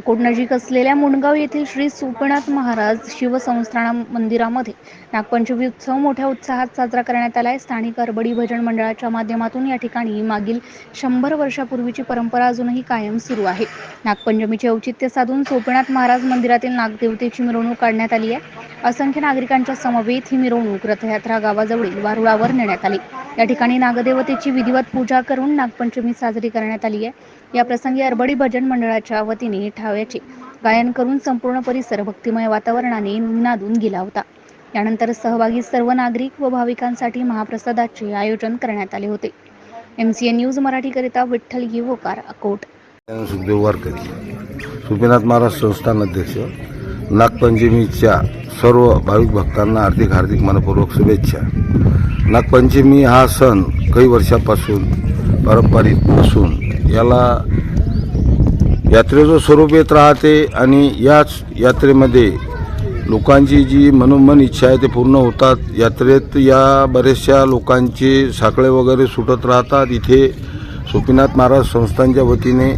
अकोट नजीक असलेल्या मुंडगाव येथील श्री सुपनाथ महाराज शिवसंस्थाना मंदिरामध्ये नागपंचमी उत्सव मोठ्या उत्साहात साजरा करण्यात आलाय. स्थानिक अरबडी भजन मंडळाच्या माध्यमातून या ठिकाणी मागील शंभर वर्षापूर्वीची परंपरा अजूनही कायम सुरू आहे. नागपंचमीचे औचित्य साधून सोपनाथ महाराज मंदिरातील नागदेवतेची मिरवणूक काढण्यात आली आहे. असंख्य नागरिकांच्या समवेत ही मिरवणूक रथयात्रा गावाजवळील वारुळावर नेण्यात आली. या ठिकाणी नागदेवतेची विधिवत पूजा करून नागपंचमी साजरी करण्यात आली आहे. या प्रसंगी अरबडी भजन मंडळाच्या वतीने ठाव्याचे गायन करून संपूर्ण परिसर भक्तिमय वातावरणाने निनादून गेला होता. यानंतर सहभागी सर्व नागरिक व भाविकांसाठी महाप्रसादाचे आयोजन करण्यात आले होते. एम सी एन न्यूज मराठीकरिता विठ्ठल येवोकार अकोट. सुखदेव वारकरी. सुपीनाथ महाराज संस्थान अध्यक्ष. नागपंचमीच्या सर्व भाविक भक्तांना हार्दिक हार्दिक मनपूर्वक शुभेच्छा. नागपंचमी हा सण काही वर्षापासून पारंपरिक असून याला यात्रेचं स्वरूप येत राहते आणि याच यात्रेमध्ये लोकांची जी मनोमन इच्छा आहे ते पूर्ण होतात. यात्रेत या बऱ्याचशा लोकांचे साखळे वगैरे सुटत राहतात. इथे सोपीनाथ महाराज संस्थांच्या वतीने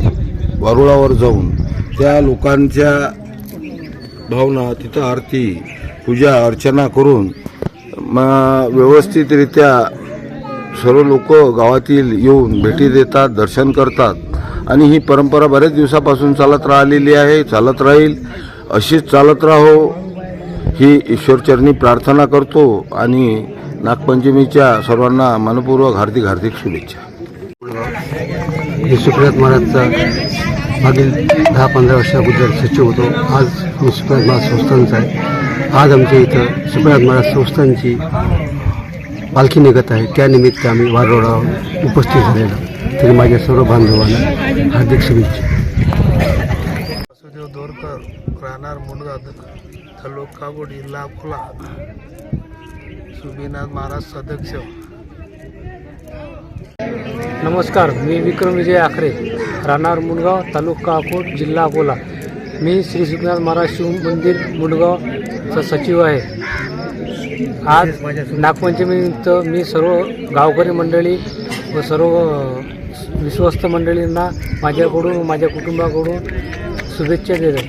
वारुळावर जाऊन त्या लोकांच्या भावना तिथं आरती पूजा अर्चना करून म- व्यवस्थितरित्या सर्व लोक गावातील येऊन भेटी देतात दर्शन करतात. आणि ही परंपरा बऱ्याच दिवसापासून चालत राहिलेली आहे चालत राहील. अशीच चालत राहो. ही ईश्वरचरणी प्रार्थना करतो आणि नागपंचमीच्या सर्वांना मनपूर्वक हार्दिक हार्दिक शुभेच्छा. मी सुप्रियात महाराजचा मागील दहा पंधरा वर्षाबद्दल सचिव होतो. आज मी सुप्रियात महाराज संस्थानचा आहे. आज आमच्या इथं सुप्रियात महाराज संस्थानची पालखी निघत आहे. त्यानिमित्त आम्ही वारोडावर उपस्थित झालेलो. तरी माझ्या सर्व बांधवांना हार्दिक शुभेच्छा. वासुदेव दोरकर राहणार मुंडगाव तालुका कागोड जिल्हा अकोला सुबीनाथ महाराज सदस्य. नमस्कार मी विक्रम विजय आखरे राहणार मुंडगाव तालुका अकोट जिल्हा अकोला. मी श्री सुखनाथ महाराज शिव मंदिर मुंडगावचा सचिव आहे. आज नागपंचमीनिमित्त मी सर्व गावकरी मंडळी व सर्व विश्वस्त मंडळींना माझ्याकडून माझ्या कुटुंबाकडून शुभेच्छा देतो.